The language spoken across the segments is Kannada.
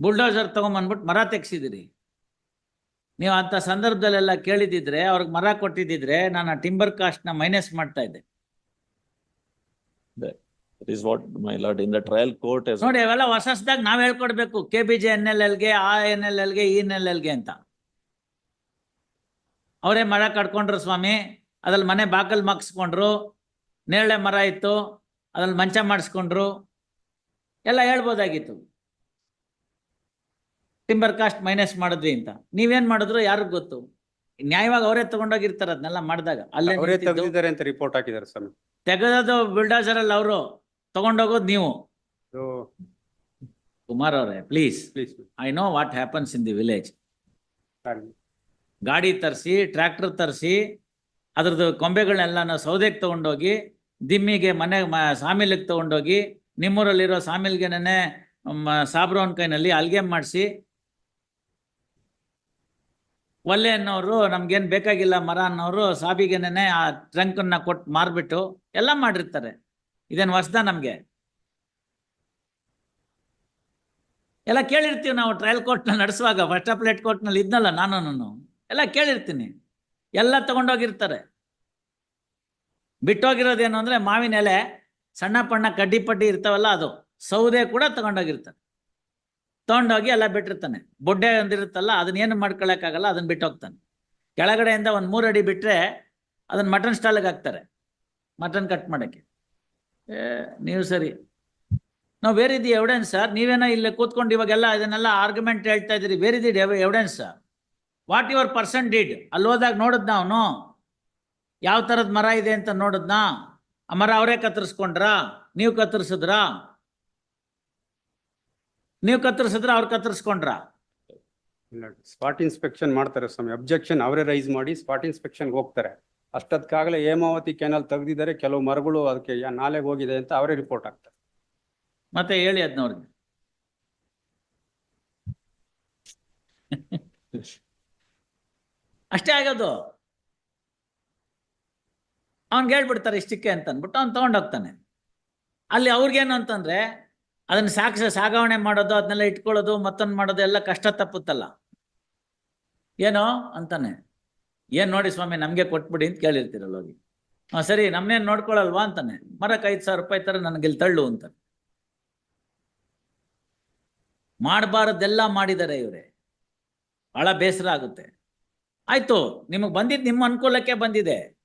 ಬುಲ್ಡೋಸರ್ ತಗೊಂಬಂದ್ಬಿಟ್ಟು ಮರ ತೆಗ್ಸಿದಿರಿ ನೀವು ಅಂಥ ಸಂದರ್ಭದಲ್ಲೆಲ್ಲ ಕೇಳಿದಿದ್ರೆ ಅವ್ರಿಗೆ ಮರ ಕೊಟ್ಟಿದ್ದಿದ್ರೆ ನಾನು ಆ ಟಿಂಬರ್ ಕಾಸ್ಟ್ನ ನ ಮೈನಸ್ ಮಾಡ್ತಾ ಇದ್ದೆ. Is what, my lord, in the trial ನೋಡಿ ಅವೆಲ್ಲ ಹೊಸ ಹೊಸದಾಗ ನಾವ್ ಹೇಳ್ಕೊಡ್ಬೇಕು. K B J N L ಎಲ್ಗೆ ಆ ಎನ್ ಎಲ್ ಎಲ್ಗೆ ಈ ಎನ್ ಎಲ್ ಎಲ್ಗೆ ಅಂತ. ಅವರೇ ಮರ ಕಟ್ಕೊಂಡ್ರು ಸ್ವಾಮಿ. ಅದ್ರಲ್ಲಿ ಮನೆ ಬಾಕಲ್ ಮಾಕ್ಸ್ಕೊಂಡ್ರು ನೇರಳೆ ಮರ ಇತ್ತು. ಅದ್ರಲ್ಲಿ ಮಂಚ ಮಾಡಿಸ್ಕೊಂಡ್ರು. ಎಲ್ಲ ಹೇಳ್ಬೋದಾಗಿತ್ತು. ಟಿಂಬರ್ ಕಾಸ್ಟ್ ಮೈನಸ್ ಮಾಡಿದ್ವಿ ಅಂತ. ನೀವೇನ್ ಮಾಡಿದ್ರು ಯಾರಿಗ್ ಗೊತ್ತು? ನ್ಯಾಯವಾಗಿ ಅವರೇ ತಗೊಂಡೋಗಿರ್ತಾರ ಅದನ್ನೆಲ್ಲ ಮಾಡಿದಾಗ. ಅಲ್ಲೇ ಅವರೇ ನಿಂತಿದ್ದು. ತೆಗೆದಿದ್ದಾರೆ ಅಂತ ರಿಪೋರ್ಟ್ ಹಾಕಿದ್ದಾರೆ ಸ್ವಾಮಿ ತೆಗೆದದು ಬಿಲ್ಡೋಸರ್ ಅಲ್ಲಿ ಅವರು. ತಗೊಂಡೋಗೋದು ನೀವು. ಕುಮಾರ್ ಅವರೇ please please I know what happens in the village ಗಾಡಿ ತರಿಸಿ ಟ್ರ್ಯಾಕ್ಟರ್ ತರಿಸಿ ಅದ್ರದ್ದು ಕೊಂಬೆಗಳನ್ನೆಲ್ಲ ಸೌದೆಗೆ ತಗೊಂಡೋಗಿ ದಿಮ್ಮಿಗೆ ಮನೆ ಮ- ಸಾಮಿಲಿಗೆ ತಗೊಂಡೋಗಿ ನಿಮ್ಮೂರಲ್ಲಿರೋ ಸಾಮಿಲ್ಗೆನೇ ಸಾಬ್ರೋನ್ ಕೈನಲ್ಲಿ ಅಲ್ಗೆ ಮಾಡಿಸಿ ಒಲ್ಲೆ ಅನ್ನೋರು ನಮ್ಗೇನ್ ಬೇಕಾಗಿಲ್ಲ ಮರ ಅನ್ನೋರು ಸಾಬಿಗೆನೇ ಆ ಟ್ರಂಕನ್ನ ಕೊಟ್ಟು ಮಾರ್ಬಿಟ್ಟು ಎಲ್ಲ ಮಾಡಿರ್ತಾರೆ. ಇದೇನು ಹೊಸ್ದ ನಮ್ಗೆ? ಎಲ್ಲ ಕೇಳಿರ್ತೀವಿ ನಾವು ಟ್ರಯಲ್ ಕೋರ್ಟ್ನ ನಡೆಸುವಾಗ ಫಸ್ಟ್ ಅಪ್ಲೇಟ್ ಕೋರ್ಟ್ನಲ್ಲಿ ಇದ್ನಲ್ಲ ನಾನು ಎಲ್ಲ ಕೇಳಿರ್ತೀನಿ. ಎಲ್ಲ ತಗೊಂಡೋಗಿರ್ತಾರೆ. ಬಿಟ್ಟೋಗಿರೋದೇನು ಅಂದ್ರೆ ಮಾವಿನ ಎಲೆ, ಸಣ್ಣ ಪಣ್ಣ ಕಡ್ಡಿ ಪಡ್ಡಿ ಇರ್ತಾವಲ್ಲ ಅದು. ಸೌದೆ ಕೂಡ ತಗೊಂಡೋಗಿರ್ತಾರೆ. ತಗೊಂಡೋಗಿ ಎಲ್ಲ ಬಿಟ್ಟಿರ್ತಾನೆ. ಬೊಡ್ಡೆ ಒಂದಿರುತ್ತಲ್ಲ, ಅದನ್ನ ಏನು ಮಾಡ್ಕೊಳಕ್ಕಾಗಲ್ಲ, ಅದನ್ನ ಬಿಟ್ಟು ಹೋಗ್ತಾನೆ. ಕೆಳಗಡೆಯಿಂದ ಒಂದ್ ಮೂರು ಅಡಿ ಬಿಟ್ರೆ ಅದನ್ನ ಮಟನ್ ಸ್ಟಾಲಿಗೆ ಹಾಕ್ತಾರೆ. ಮಟನ್ ಕಟ್ ಮಾಡಕ್ಕೆ. ನೀವು ಸರಿ. ನಾವು ವೇರ್ ದಿ ಎವಿಡೆನ್ಸ್ ಸರ್ ನೀವೇನೋ ಇಲ್ಲಿ ಕೂತ್ಕೊಂಡು ಇವಾಗೆಲ್ಲ ಇದನ್ನೆಲ್ಲ ಆರ್ಗ್ಯುಮೆಂಟ್ ಹೇಳ್ತಾ ಇದ್ದೀರಿ. Where the evidence what your person did ಅಲ್ಲಿ ಹೋದಾಗ ನೋಡಿದ್ನ ಅವನು ಯಾವ ಥರದ ಮರ ಇದೆ ಅಂತ ನೋಡಿದ್ನಾ ಆ ಮರ ಅವರೇ ಕತ್ತರಿಸ್ಕೊಂಡ್ರಾ? ನೀವು ಕತ್ತರಿಸಿದ್ರಾ? ನೀವು ಕತ್ತರಿಸಿದ್ರೆ ಅವ್ರು ಕತ್ತರಿಸ್ಕೊಂಡ್ರಾ. ಸ್ಪಾಟ್ ಇನ್ಸ್ಪೆಕ್ಷನ್ ಮಾಡ್ತಾರೆ ಸ್ವಾಮಿ. ಅಬ್ಜೆಕ್ಷನ್ ಅವರೇ ರೈಸ್ ಮಾಡಿ ಸ್ಪಾಟ್ ಇನ್ಸ್ಪೆಕ್ಷನ್ ಹೋಗ್ತಾರೆ. ಅಷ್ಟೊತ್ಕಾಗಲೇ ಹೇಮಾವತಿ ಕೆನಲ್ ತೆಗೆದಿದ್ದಾರೆ ಕೆಲವು ಮರಗಳು ಅದಕ್ಕೆ ಯಾ- ನಾಲೆಗೆ ಹೋಗಿದೆ ಅಂತ ಅವರೇ ರಿಪೋರ್ಟ್ ಆಗ್ತಾರೆ ಮತ್ತೆ ಹೇಳಿ ಅದ್ನವ್ರಿಗೆ. ಅಷ್ಟೇ ಆಗೋದು. ಅವ್ನ್ಗೆ ಹೇಳ್ಬಿಡ್ತಾರೆ ಇಷ್ಟಕ್ಕೆ ಅಂತ ಅಂದ್ಬಿಟ್ಟು ಅವ್ನು ತಗೊಂಡೋಗ್ತಾನೆ ಅಲ್ಲಿ ಅವ್ರಿಗೇನು ಅಂತಂದ್ರೆ ಅದನ್ನ ಸಾಕ್ಷ ಸಾಗಾವಣೆ ಮಾಡೋದು ಅದನ್ನೆಲ್ಲ ಇಟ್ಕೊಳ್ಳೋದು, ಮತ್ತೊಂದು ಮಾಡೋದು, ಎಲ್ಲ ಕಷ್ಟ ತಪ್ಪುತ್ತಲ್ಲ. ಏನೋ ಅಂತಾನೆ. ಏನ್ ನೋಡಿ ಸ್ವಾಮಿ, ನಮ್ಗೆ ಕೊಟ್ಬಿಡಿ ಅಂತ ಕೇಳಿರ್ತೀರಲ್ಲ ಹೋಗಿ. ಹಾ, ಸರಿ ನಮ್ಮೇನ್ ನೋಡ್ಕೊಳಲ್ವಾ ಅಂತಾನೆ. ಮರಕ್ಕೆ ಐದು ಸಾವಿರ ರೂಪಾಯಿ ತರ ನನಗೆ ಇಲ್ಲಿ ತಳ್ಳು ಅಂತ. ಮಾಡಬಾರದೆಲ್ಲ ಮಾಡಿದ್ದಾರೆ ಇವರೇ. ಬಹಳ ಬೇಸರ ಆಗುತ್ತೆ. ಆಯ್ತು, ನಿಮಗೆ ಬಂದಿದ್ದು ನಿಮ್ಮ ಅನುಕೂಲಕ್ಕೆ ಬಂದಿದೆ.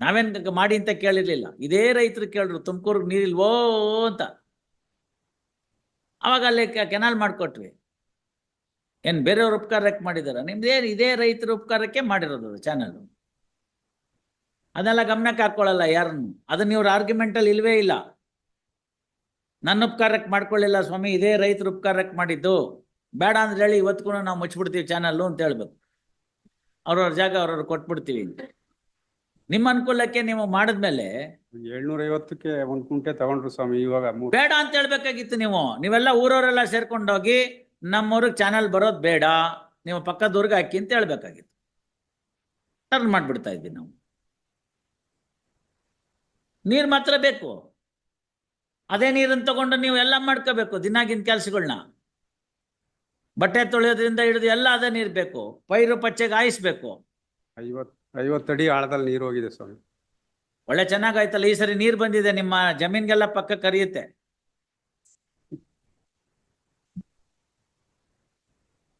ನಾವೇನ್ ಮಾಡಿ ಅಂತ ಕೇಳಿರ್ಲಿಲ್ಲ. ಇದೇ ರೈತರು ಕೇಳ್ರು, ತುಮಕೂರಿಗೆ ನೀರಿಲ್ವೋ ಅಂತ. ಅವಾಗ ಅಲ್ಲಿ ಕೆನಾಲ್ ಮಾಡಿಕೊಟ್ವಿ. ಏನು ಬೇರೆಯವ್ರ ಉಪಕಾರಕ್ಕೆ ಮಾಡಿದಾರ? ನಿಮ್ದೇನು ಇದೇ ರೈತರ ಉಪಕಾರಕ್ಕೆ ಮಾಡಿರೋದು ಚಾನಲ್ ಅದೆಲ್ಲ ಗಮನಕ್ಕೆ ಹಾಕೊಳ್ಳಲ್ಲ ಯಾರನ್ನು? ಅದನ್ನ ಇವ್ರ ಆರ್ಗ್ಯುಮೆಂಟ್ ಅಲ್ಲಿ ಇಲ್ವೇ ಇಲ್ಲ. ನನ್ನ ಉಪಕಾರಕ್ಕೆ ಮಾಡ್ಕೊಳ್ಳಿಲ್ಲ ಸ್ವಾಮಿ, ಇದೇ ರೈತರ ಉಪಕಾರಕ್ಕೆ ಮಾಡಿದ್ದು. ಬೇಡ ಅಂದ್ರೆ ಹೇಳಿ ಕೂಡ ನಾವು ಮುಚ್ಚಿಬಿಡ್ತೀವಿ ಚಾನಲ್ಲು ಅಂತ ಹೇಳ್ಬೇಕು. ಅವ್ರವ್ರ ಜಾಗ ಅವ್ರವ್ರು ಕೊಟ್ಬಿಡ್ತೀವಿ. ಅಂತ ನಿಮ್ಮ ಅನುಕೂಲಕ್ಕೆ ನೀವು ಮಾಡಿದ್ಮೇಲೆ ಏಳ್ನೂರ ಐವತ್ತಕ್ಕೆ ಒಂದ್ ಕುಂಟೆ ತಗೊಂಡ್ರು ಸ್ವಾಮಿ ಇವಾಗ ಮೂರ್. ಬೇಡ ಅಂತ ಹೇಳ್ಬೇಕಾಗಿತ್ತು ನೀವು. ನೀವೆಲ್ಲ ಊರವರೆಲ್ಲ ಸೇರ್ಕೊಂಡೋಗಿ ನಮ್ಮೂರಿಗೆ ಚಾನಲ್ ಬರೋದು ಬೇಡ. ನೀವು ಪಕ್ಕದೂರ್ಗೆ ಹಾಕಿ ಅಂತ ಹೇಳ್ಬೇಕಾಗಿತ್ತು. ಟರ್ನ್ ಮಾಡ್ಬಿಡ್ತಾ ಇದ್ವಿ ನಾವು. ನೀರು ಮಾತ್ರ ಬೇಕು. ಅದೇ ನೀರನ್ನು ತಗೊಂಡು ನೀವು ಎಲ್ಲ ಮಾಡ್ಕೋಬೇಕು ದಿನಾಗಿನ ಕೆಲ್ಸಗಳನ್ನ ಬಟ್ಟೆ ತೊಳೆಯೋದ್ರಿಂದ ಹಿಡಿದು ಎಲ್ಲ ಅದೇ ನೀರು ಬೇಕು. ಪೈರು ಪಚ್ಚೆಗೆ ಆಯಿಸ್ಬೇಕು ಐವತ್ ಐವತ್ತಡಿ ಆಳದಲ್ಲಿ ನೀರು ಹೋಗಿದೆ ಸ್ವಾಮಿ. ಒಳ್ಳೆ ಚೆನ್ನಾಗಾಯ್ತಲ್ಲ, ಈ ಸರಿ ನೀರು ಬಂದಿದೆ, ನಿಮ್ಮ ಜಮೀನ್ಗೆಲ್ಲ ಪಕ್ಕ ಕರಿಯುತ್ತೆ.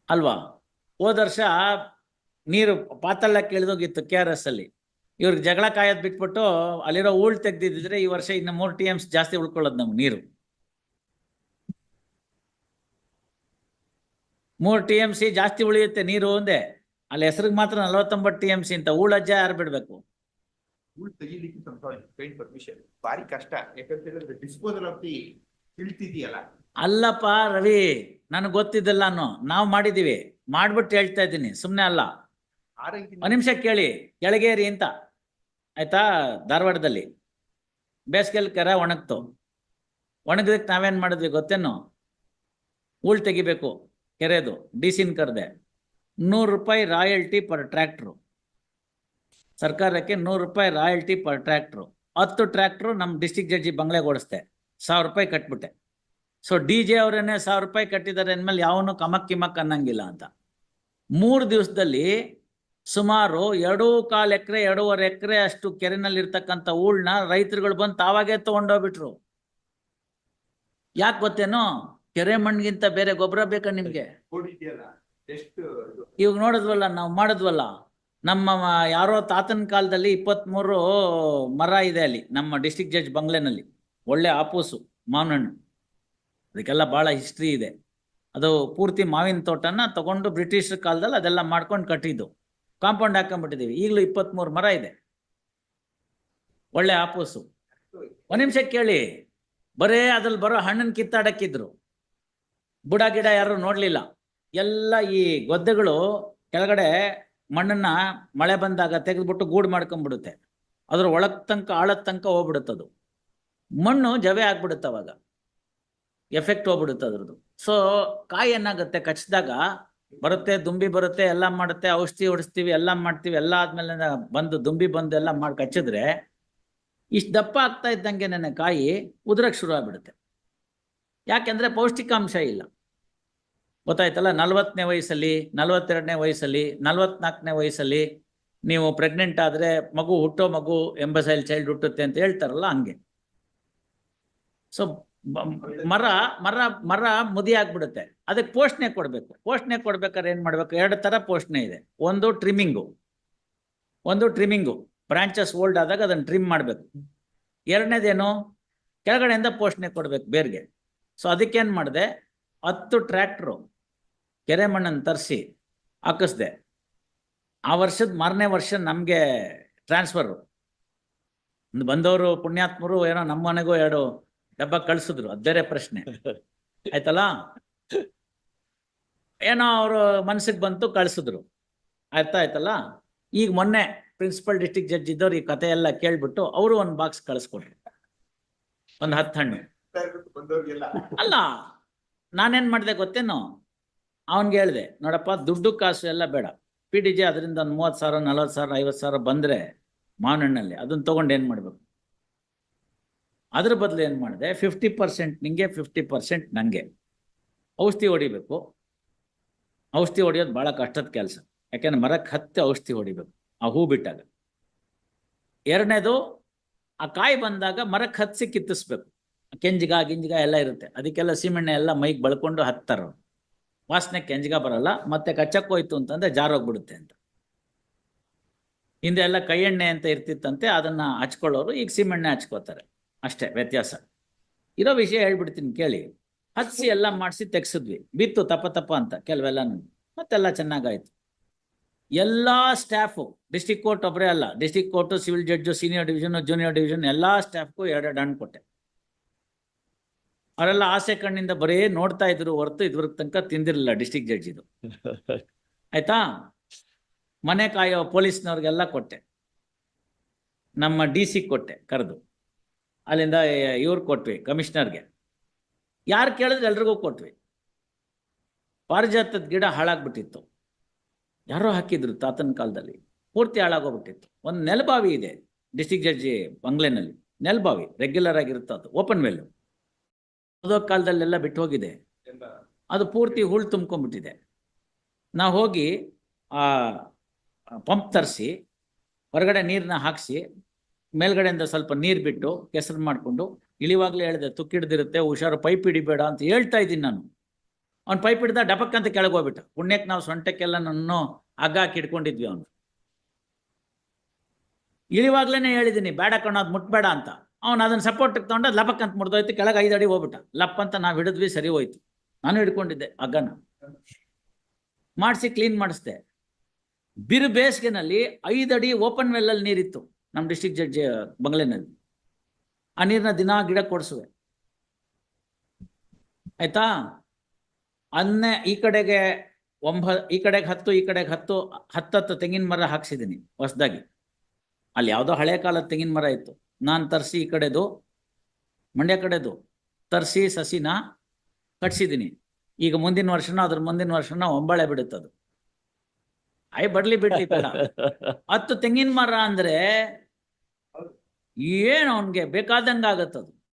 ಅಲ್ವಾ? ಹೋದ ವರ್ಷ ನೀರು ಪಾತಳಕ್ಕೆ ಕೇಳಿದೋಗಿತ್ತು ಕೆ ಆರ್ ಎಸ್ ಅಲ್ಲಿ. ಇವ್ರಿಗೆ ಜಗಳ ಕಾಯೋದ್ ಬಿಟ್ಬಿಟ್ಟು ಅಲ್ಲಿರೋ ಹೂಳ್ ತೆಗ್ದಿದ್ರೆ ಈ ವರ್ಷ ಇನ್ನು ಮೂರ್ ಟಿ ಎಮ್ಸ್ ಜಾಸ್ತಿ ಉಳ್ಕೊಳ್ಳೋದು ನಮ್ಗೆ ನೀರು. ಮೂರ್ ಟಿ ಎಂ ಸಿ ಜಾಸ್ತಿ ಉಳಿಯುತ್ತೆ ನೀರು ಒಂದೇ ಅಲ್ಲಿ ಹೆಸರಿಗೆ ಮಾತ್ರ ನಲವತ್ತೊಂಬತ್ತು ಟಿ ಎಂ ಸಿ ಅಂತ ಅಜ್ಜ ಯಾರು ಬಿಡ್ಬೇಕು? ತೆಗಿಲಿಕ್ಕೆ ಪೇಂಟ್ ಪರ್ಮಿಷನ್ ಭಾರಿ ಕಷ್ಟ ಯಾಕಂತ ಹೇಳಿದ್ರೆ ಡಿಸ್ಪೋಸಲ್ ಆಫ್ ದಿ ತಿಳಿತಿದೆಯಲ್ಲ ಅಲ್ಲಪ್ಪ ರವಿ ನನಗೆ ಗೊತ್ತಿದ್ದಲ್ಲ ನಾನು ನಾವು ಮಾಡಿದೀವಿ. ಮಾಡ್ಬಿಟ್ಟು ಹೇಳ್ತಾ ಇದ್ದೀನಿ ಸುಮ್ಮನೆ ಅಲ್ಲ. ಒಂದ್ ನಿಮಿಷ ಕೇಳಿ ಕೆಳಗೇರಿ ಅಂತ. ಆಯ್ತಾ ಧಾರವಾಡದಲ್ಲಿ. ಬೇಸಿಗೆಲ್ ಕರ ಒಣಗ್ತು. ಒಣಗದಕ್ಕೆ ನಾವೇನ್ ಮಾಡಿದ್ವಿ ಗೊತ್ತೇನು? ಹೂಳ್ ತೆಗಿಬೇಕು ಕೆರೆದು ಡಿಸಿನ್ ಕರೆದೆ. ನೂರು ರೂಪಾಯಿ ರಾಯಲ್ಟಿ ಪರ್ ಟ್ರ್ಯಾಕ್ಟ್ರು. ಸರ್ಕಾರಕ್ಕೆ ನೂರು ರೂಪಾಯಿ ರಾಯಲ್ಟಿ ಪರ್ ಟ್ರ್ಯಾಕ್ಟ್ರು. ಹತ್ತು ಟ್ರ್ಯಾಕ್ಟ್ರು ನಮ್ಮ ಡಿಸ್ಟಿಕ್ ಜಡ್ಜಿ ಬಂಗ್ಲೆಗೆ ಓಡಿಸ್ದೆ ಸಾವಿರ ರೂಪಾಯಿ ಕಟ್ಬಿಟ್ಟೆ. ಸೊ ಡಿ ಜೆ ಅವರೇನೆ ಸಾವಿರ ರೂಪಾಯಿ ಕಟ್ಟಿದ್ದಾರೆ ಅಂದಮೇಲೆ ಯಾವನು ಕಮಕ್ ಕಿಮಕ್ ಅನ್ನಂಗಿಲ್ಲ ಅಂತ. ಮೂರು ದಿವಸದಲ್ಲಿ ಸುಮಾರು ಎರಡೂ ಕಾಲು ಎಕರೆ, ಎರಡೂವರೆ ಎಕರೆ ಅಷ್ಟು ಕೆರೆನಲ್ಲಿ ಇರ್ತಕ್ಕಂಥ ಹೂಳ್ನ ರೈತರುಗಳು ಬಂದು ತಾವಾಗೇ ತಗೊಂಡೋಗ್ಬಿಟ್ರು. ಯಾಕೆ ಗೊತ್ತೇನೋ? ಕೆರೆ ಮಣ್ಣಿಗಿಂತ ಬೇರೆ ಗೊಬ್ಬರ ಬೇಕಾ ನಿಮ್ಗೆ? ಇವಾಗ ನೋಡಿದ್ವಲ್ಲ, ನಾವು ಮಾಡಿದ್ವಲ್ಲ, ನಮ್ಮ ಯಾರೋ ತಾತನ ಕಾಲದಲ್ಲಿ ಇಪ್ಪತ್ಮೂರು ಮರ ಇದೆ ಅಲ್ಲಿ, ನಮ್ಮ ಡಿಸ್ಟಿಕ್ ಜಡ್ಜ್ ಬಂಗ್ಲೆನಲ್ಲಿ, ಒಳ್ಳೆ ಆಪೂಸು ಮಾವಿನ ಹಣ್ಣು ಅದಕ್ಕೆಲ್ಲ ಬಹಳ ಹಿಸ್ಟ್ರಿ ಇದೆ. ಅದು ಪೂರ್ತಿ ಮಾವಿನ ತೋಟನ ತಗೊಂಡು ಬ್ರಿಟಿಷರ್ ಕಾಲದಲ್ಲಿ ಅದೆಲ್ಲ ಮಾಡ್ಕೊಂಡು ಕಟ್ಟಿದ್ದು. ಕಾಂಪೌಂಡ್ ಹಾಕೊಂಡ್ಬಿಟ್ಟಿದೀವಿ ಈಗಲೂ ಇಪ್ಪತ್ಮೂರು ಮರ ಇದೆ. ಒಳ್ಳೆ ಆಪೂಸು. ಒಂದ್ ನಿಮಿಷ ಕೇಳಿ. ಬರೇ ಅದ್ರಲ್ಲಿ ಬರೋ ಹಣ್ಣನ್ ಕಿತ್ತಾಡಕ್ಕಿದ್ರು. ಬುಡ ಗಿಡ ಯಾರು ನೋಡ್ಲಿಲ್ಲ. ಎಲ್ಲ ಈ ಗೊದ್ದೆಗಳು ಕೆಳಗಡೆ ಮಣ್ಣನ್ನ ಮಳೆ ಬಂದಾಗ ತೆಗೆದ್ಬಿಟ್ಟು ಗೂಡು ಮಾಡ್ಕೊಂಡ್ಬಿಡುತ್ತೆ. ಅದ್ರ ಒಳಗ್ ತನಕ, ಆಳದ ತನಕ ಹೋಗ್ಬಿಡುತ್ತದು. ಮಣ್ಣು ಜವೆ ಆಗ್ಬಿಡುತ್ತೆ ಅವಾಗ. ಎಫೆಕ್ಟ್ ಹೋಗ್ಬಿಡುತ್ತೆ ಅದ್ರದ್ದು. ಸೊ ಕಾಯಿ ಏನಾಗುತ್ತೆ? ಕಚ್ಚಿದಾಗ ಬರುತ್ತೆ, ದುಂಬಿ ಬರುತ್ತೆ, ಎಲ್ಲ ಮಾಡುತ್ತೆ, ಔಷಧಿ, ಹೊಡಿಸ್ತೀವಿ, ಎಲ್ಲ ಮಾಡ್ತೀವಿ, ಎಲ್ಲ ಆದ್ಮೇಲೆ ಬಂದು ದುಂಬಿ ಬಂದು ಎಲ್ಲ ಮಾಡಿ ಕಚ್ಚಿದ್ರೆ ಇಷ್ಟು ದಪ್ಪ ಆಗ್ತಾ ಇದ್ದಂಗೆ ನನ್ನ ಕಾಯಿ ಉದ್ರಕ್ ಶುರು ಆಗ್ಬಿಡುತ್ತೆ. ಯಾಕೆಂದ್ರೆ ಪೌಷ್ಟಿಕಾಂಶ ಇಲ್ಲ. ಗೊತ್ತಾಯ್ತಲ್ಲ? ನಲ್ವತ್ತನೇ ವಯಸ್ಸಲ್ಲಿ, ನಲವತ್ತೆರಡನೇ ವಯಸ್ಸಲ್ಲಿ, ನಲವತ್ನಾಲ್ಕನೇ ವಯಸ್ಸಲ್ಲಿ ನೀವು ಪ್ರೆಗ್ನೆಂಟ್ ಆದ್ರೆ ಮಗು ಹುಟ್ಟೋ ಮಗು ಎಂಬಸೈಲ್ ಚೈಲ್ಡ್ ಹುಟ್ಟುತ್ತೆ ಅಂತ ಹೇಳ್ತಾರಲ್ಲ ಹಂಗೆ. ಸೊ ಮರ ಮರ ಮರ ಮುದಿ ಆಗ್ಬಿಡುತ್ತೆ. ಅದಕ್ಕೆ ಪೋಷಣೆ ಕೊಡ್ಬೇಕು. ಪೋಷಣೆ ಕೊಡ್ಬೇಕಾದ್ರೆ ಏನ್ ಮಾಡ್ಬೇಕು? ಎರಡು ತರ ಪೋಷಣೆ ಇದೆ. ಒಂದು ಟ್ರಿಮ್ಮಿಂಗು ಒಂದು ಟ್ರಿಮ್ಮಿಂಗು ಬ್ರಾಂಚಸ್ ಓಲ್ಡ್ ಆದಾಗ ಅದನ್ನ ಟ್ರಿಮ್ ಮಾಡ್ಬೇಕು. ಎರಡನೇದೇನು? ಕೆಳಗಡೆಯಿಂದ ಪೋಷಣೆ ಕೊಡ್ಬೇಕು ಬೇರ್ಗೆ. ಸೊ ಅದಕ್ಕೇನ್ ಮಾಡಿದೆ? ಹತ್ತು ಟ್ರ್ಯಾಕ್ಟ್ರು ಕೆರೆ ಮಣ್ಣನ್ನು ತರಿಸಿ ಹಾಕಿಸ್ದೆ. ಆ ವರ್ಷದ ಮಾರನೇ ವರ್ಷ ನಮಗೆ ಟ್ರಾನ್ಸ್ಫರು ಬಂದವರು ಪುಣ್ಯಾತ್ಮರು ಏನೋ ನಮ್ಮ ಮನೆಗೂ ಎರಡು ಡಬ್ಬ ಕಳಿಸಿದ್ರು. ಅದೇ ಪ್ರಶ್ನೆ. ಆಯ್ತಲ್ಲ? ಏನೋ ಅವರು ಮನ್ಸಿಗೆ ಬಂತು ಕಳಿಸಿದ್ರು. ಅರ್ಥ ಆಯ್ತಲ್ಲ? ಈಗ ಮೊನ್ನೆ ಪ್ರಿನ್ಸಿಪಲ್ ಡಿಸ್ಟ್ರಿಕ್ಟ್ ಜಡ್ಜ್ ಇದ್ದವ್ರು ಈ ಕಥೆ ಎಲ್ಲ ಕೇಳ್ಬಿಟ್ಟು ಅವರು ಒಂದು ಬಾಕ್ಸ್ ಕಳಿಸ್ಕೊಟ್ರು. ಒಂದು ಹತ್ತು ಹಣ್ಣು. ಅಲ್ಲ ನಾನೇನ್ ಮಾಡಿದೆ ಗೊತ್ತೇನೋ? ಅವನ್ಗೆ ಹೇಳಿದೆ, ನೋಡಪ್ಪ, ದುಡ್ಡು ಕಾಸು ಎಲ್ಲ ಬೇಡ. ಪಿ ಟಿ ಜಿ ಅದರಿಂದ ಒಂದು ಮೂವತ್ತು ಸಾವಿರ, ನಲ್ವತ್ತು ಸಾವಿರ, ಐವತ್ತು ಸಾವಿರ ಬಂದ್ರೆ ಮಾನಣ್ಣಲ್ಲಿ ಅದನ್ನ ತಗೊಂಡು ಏನು ಮಾಡಬೇಕು? ಅದ್ರ ಬದಲು ಏನು ಮಾಡಿದೆ ಫಿಫ್ಟಿ ಪರ್ಸೆಂಟ್ ನಿಂಗೆ ಫಿಫ್ಟಿ ಪರ್ಸೆಂಟ್ ನನಗೆ ಔಷಧಿ ಹೊಡಿಬೇಕು. ಔಷಧಿ ಹೊಡಿಯೋದು ಭಾಳ ಕಷ್ಟದ ಕೆಲಸ. ಯಾಕೆಂದ್ರೆ ಮರಕ್ಕೆ ಹತ್ತಿ ಔಷಧಿ ಹೊಡಿಬೇಕು, ಆ ಹೂ ಬಿಟ್ಟಾಗ. ಎರಡನೇದು, ಆ ಕಾಯಿ ಬಂದಾಗ ಮರಕ್ಕೆ ಹತ್ತಿಸಿ ಕಿತ್ತಿಸ್ಬೇಕು. ಕೆಂಜಿಗ, ಗಿಂಜಿಗ ಎಲ್ಲ ಇರುತ್ತೆ. ಅದಕ್ಕೆಲ್ಲ ಸೀಮೆಣ್ಣೆ ಎಲ್ಲ ಮೈಗೆ ಬಳ್ಕೊಂಡು ಹತ್ತಾರ ಅವ್ರು. ವಾಸನೆ ಕೆಂಜಿಗ ಬರಲ್ಲ, ಮತ್ತೆ ಕಚ್ಚಕ್ಕೋಯ್ತು ಅಂತಂದ್ರೆ ಜಾರೋಗ್ಬಿಡುತ್ತೆ ಅಂತ. ಹಿಂದೆ ಎಲ್ಲ ಕೈ ಎಣ್ಣೆ ಅಂತ ಇರ್ತಿತ್ತಂತೆ, ಅದನ್ನ ಹಚ್ಕೊಳ್ಳೋರು ಈಗ ಸೀಮೆಣ್ಣೆ ಹಚ್ಕೋತಾರೆ. ಅಷ್ಟೇ ವ್ಯತ್ಯಾಸ. ಇರೋ ವಿಷಯ ಹೇಳ್ಬಿಡ್ತೀನಿ ಕೇಳಿ. ಹಚ್ಚಿ ಎಲ್ಲ ಮಾಡಿಸಿ ತೆಗ್ಸಿದ್ವಿ. ಬಿತ್ತು ತಪ್ಪ ತಪ್ಪ ಅಂತ ಕೆಲವೆಲ್ಲ ಮತ್ತೆಲ್ಲ ಚೆನ್ನಾಗಾಯ್ತು. ಎಲ್ಲಾ ಸ್ಟಾಫು, ಡಿಸ್ಟಿಕ್ ಕೋರ್ಟ್ ಒಬ್ಬರೇ ಅಲ್ಲ. District court, civil judge, senior division, junior division, ಎಲ್ಲಾ ಸ್ಟಾಫ್ಗೂ ಎರಡೆರಡು ಹಣ್ಣು ಕೊಟ್ಟೆ. ಅವರೆಲ್ಲ ಆಸೆ ಕಣ್ಣಿಂದ ಬರೀ ನೋಡ್ತಾ ಇದ್ರು ಹೊರತು ಇದ್ರ ತನಕ ತಿಂದಿರಲಿಲ್ಲ ಡಿಸ್ಟಿಕ್ ಜಡ್ಜ್ ಇದು. ಆಯ್ತಾ? ಮನೆ ಕಾಯೋ ಪೊಲೀಸ್ನವ್ರಿಗೆಲ್ಲ ಕೊಟ್ಟೆ. ನಮ್ಮ ಡಿ ಸಿ ಕೊಟ್ಟೆ ಕರೆದು. ಅಲ್ಲಿಂದ ಇವ್ರು ಕೊಟ್ವಿ, ಕಮಿಷನರ್ಗೆ. ಯಾರು ಕೇಳಿದ್ರೆ ಎಲ್ರಿಗೂ ಕೊಟ್ವಿ. ಪಾರಿಜಾತದ ಗಿಡ ಹಾಳಾಗ್ಬಿಟ್ಟಿತ್ತು. ಯಾರೋ ಹಾಕಿದ್ರು ತಾತನ ಕಾಲದಲ್ಲಿ. ಪೂರ್ತಿ ಹಾಳಾಗೋಗ್ಬಿಟ್ಟಿತ್ತು. ಒಂದು ನೆಲಬಾವಿ ಇದೆ ಡಿಸ್ಟಿಕ್ ಜಡ್ಜಿ ಬಂಗ್ಲೆನಲ್ಲಿ. ನೆಲಬಾವಿ ರೆಗ್ಯುಲರ್ ಆಗಿರುತ್ತೆ ಅದು ಓಪನ್ ವೆಲ್ಲು ಓದೋ ಕಾಲದಲ್ಲೆಲ್ಲ ಬಿಟ್ಟು ಹೋಗಿದೆ ಅದು ಪೂರ್ತಿ ಹೂಳು ತುಂಬ್ಕೊಂಡ್ಬಿಟ್ಟಿದೆ. ನಾವು ಹೋಗಿ ಆ ಪಂಪ್ ತರಿಸಿ ಹೊರಗಡೆ ನೀರನ್ನ ಹಾಕಿಸಿ ಮೇಲ್ಗಡೆಯಿಂದ ಸ್ವಲ್ಪ ನೀರು ಬಿಟ್ಟು ಕೆಸರು ಮಾಡಿಕೊಂಡು ಇಳಿವಾಗ್ಲೇ ಹೇಳಿದೆ ತುಕ್ಕಿಡ್ದಿರುತ್ತೆ ಹುಷಾರು ಪೈಪ್ ಹಿಡಿಬೇಡ ಅಂತ ಹೇಳ್ತಾ ಇದ್ದೀನಿ ನಾನು. ಅವ್ನು ಪೈಪ್ ಹಿಡ್ದ ಡಪಕ್ ಅಂತ ಕೆಳಗೆ ಹೋಗ್ಬಿಟ್ಟ. ಪುಣ್ಯಕ್ಕೆ ನಾವು ಸೊಂಟಕ್ಕೆಲ್ಲ ನನ್ನ ಹಗ್ಗ ಹಾಕಿ ಇಟ್ಕೊಂಡಿದ್ವಿ ಅವನು. ಇಳಿವಾಗ್ಲೇ ಹೇಳಿದ್ದೀನಿ ಬೇಡ ಕಣ್ಣು ಅದು ಮುಟ್ಬೇಡ ಅಂತ. ಅವ್ನು ಅದನ್ನ ಸಪೋರ್ಟಿಗೆ ತಗೊಂಡ ಲಪಕ್ ಅಂತ ಮುಡ್ದೋಯ್ತು ಕೆಳಗೆ ಐದು ಅಡಿ ಹೋಗ್ಬಿಟ್ಟ. ಲಪ್ ಅಂತ ನಾವು ಹಿಡಿದ್ವಿ, ಸರಿ ಹೋಯ್ತು. ನಾನು ಹಿಡ್ಕೊಂಡಿದ್ದೆ ಹಗ್ಗನ ಮಾಡಿಸಿ ಕ್ಲೀನ್ ಮಾಡಿಸ್ದೆ. ಬಿರು ಬೇಸಿಗೆನಲ್ಲಿ ಐದು ಅಡಿ ಓಪನ್ ವೆಲ್ಲಲ್ಲಿ ನೀರಿತ್ತು ನಮ್ಮ ಡಿಸ್ಟಿಕ್ ಜಡ್ಜ್ ಬಂಗ್ಲೆನಲ್ಲಿ. ಆ ನೀರನ್ನ ದಿನ ಗಿಡ ಕೊಡಿಸುವೆ. ಆಯ್ತಾ? ಅನ್ನೆ ಈ ಕಡೆಗೆ ಒಂಬ, ಈ ಕಡೆಗೆ ಹತ್ತು, ಈ ಕಡೆಗೆ ಹತ್ತು, ಹತ್ತತ್ತು ತೆಂಗಿನ ಮರ ಹಾಕ್ಸಿದ್ದೀನಿ ಹೊಸದಾಗಿ. ಅಲ್ಲಿ ಯಾವುದೋ ಹಳೆ ಕಾಲದ ತೆಂಗಿನ ಮರ ಇತ್ತು. ನಾನು ತರಿಸಿ ಈ ಕಡೆದು, ಮಂಡ್ಯ ಕಡೆದು, ತರಿಸಿ ಸಸಿನ ಕಟ್ಸಿದ್ದೀನಿ ಈಗ ಮುಂದಿನ ವರ್ಷನ ಅದ್ರ ಮುಂದಿನ ವರ್ಷನ ಒಂಬಳೆ ಬಿಡುತ್ತದು. ಐ ಬಿಡ್ಲಿ ಬೇಡ ಹತ್ತು ತೆಂಗಿನ ಮರ ಅಂದ್ರೆ, ಏನು ಅವನ್ಗೆ ಬೇಕಾದಂಗ ಆಗತ್ತದು